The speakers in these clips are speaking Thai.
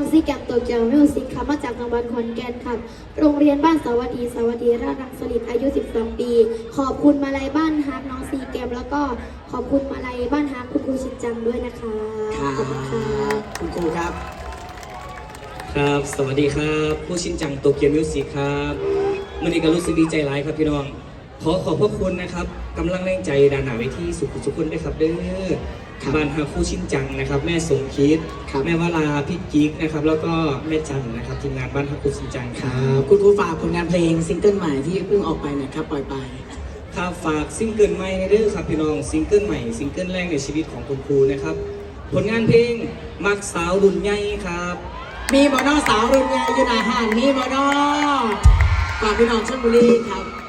องซีแกมตัวเกียวมิวสิกค่ะมาจากจังหวัดขอนแก่นค่ะ โรงเรียนบ้านสวัสดีสวัสดีราชรังสลิดอายุ 12 ปี ขอบคุณมาลัยบ้านฮักน้องซีแกมแล้วก็ขอบคุณมาลัยบ้านฮักคุณครูชินจังด้วยนะคะครัขอบคุณค่ะบคุณครูครับ ครับ สวัสดีครับ ผู้ชินจังโตเกียวมิวสิกครับมื่อนี้ก็รู้สึกดีใจหลายครับพี่น้อง ขอขอบพระคุณนะครับกำลังแรงใจดานหนาเวทีสุขุสุขคนด้วยครับเด้อครับบ้านฮาคู่ชินจังนะครับ แม่สมคิดครับ แม่วราพี่กิ๊กนะครับ แล้วก็แม่จันนะครับทีมงานบ้านฮาคู่ชินจังคครัรับ บคุณครูฝากผลงานเพลงซิงเกิลใหม่ที่เพิ่งออกไปหนะครับปล่อยไปครับฝากซิงเกิลใหม่ให้เด้อครับพี่น้องซิงเกิลใหม่ซิงเกิลแรกในชีวิตของคุณครูนะครับ ผลงานเพลงมักสาวรุ่นใหญ่ครับ มีบอนอสาวรุ่นใหญ่อยู่หนาห้านมีบอนอฝากพี่น้องชลบุรีครับ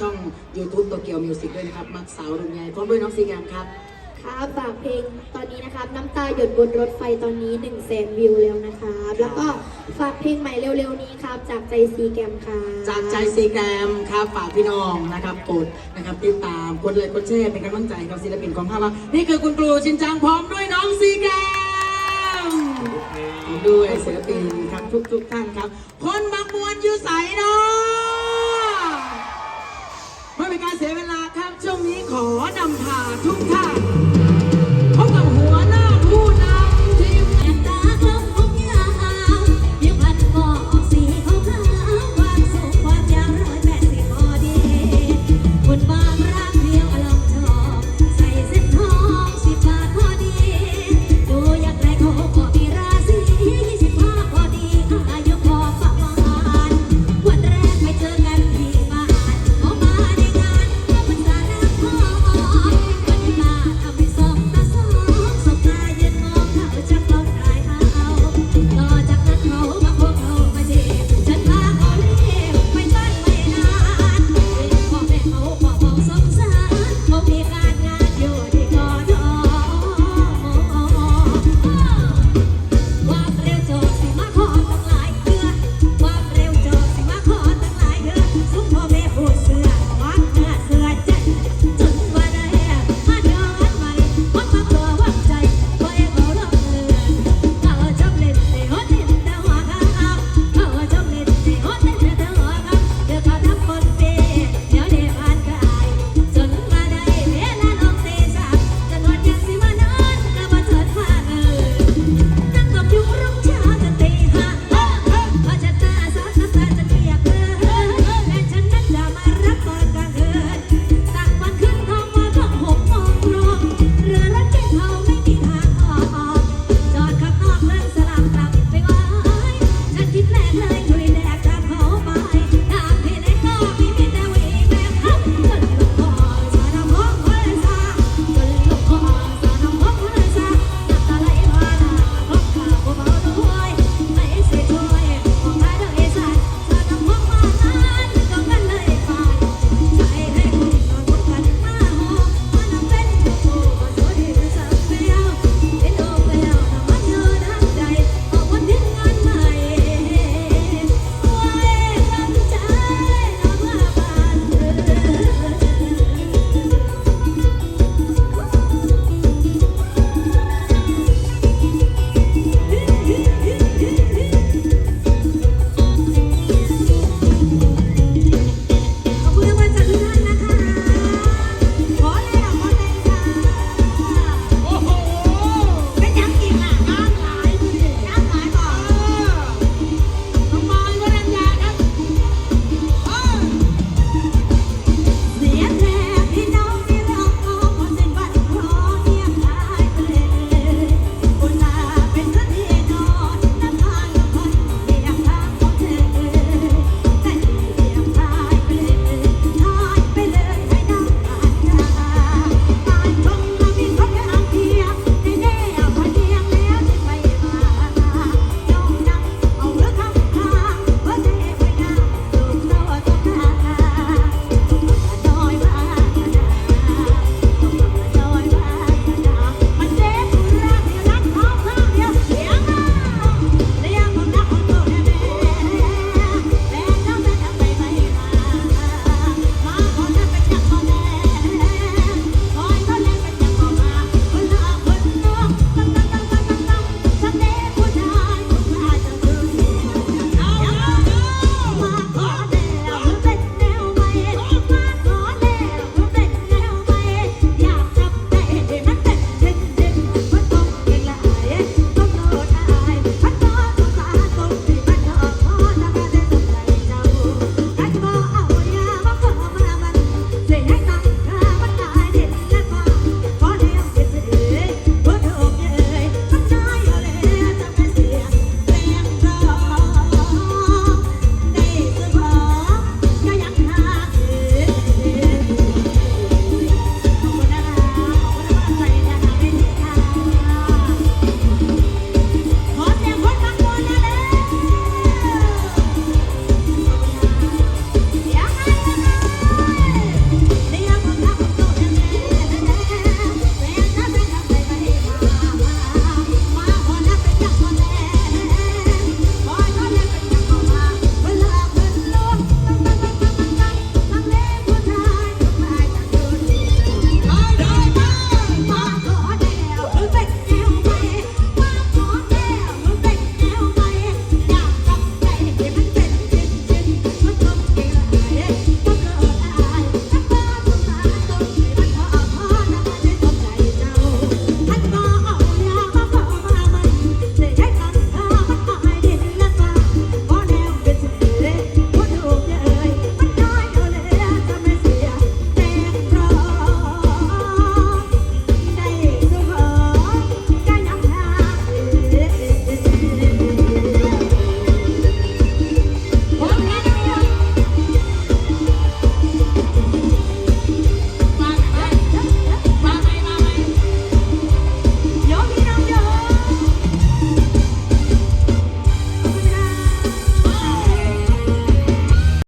ช่อง YouTube โตเกียวมิวสิกด้วยนะครับ มักสาวรุ่นใหญ่พร้อมด้วยน้องซีแกมครับครับฝากเพลงตอนนี้นะครับ น้ำตาหยดบนรถไฟตอนนี้1นึ่งแสนวิวแล้วนะครับแล้วก็ฝากเพลงใหม่เร็วๆนี้ครับ จากใจซีแกมค่ะจากใจซีแกรมครับฝากพี่น้องนะครับกดนะครับติดตามกดเลยกดแชร์เป็นกำลังใจกับศิลปินของข้าเรานี่คือคุณครูชินจังพร้อมด้วยน้องซีแกรมพร้อมด้วยศิลปินครับทุกทุกๆท่านครับ คนมา 干谁呢。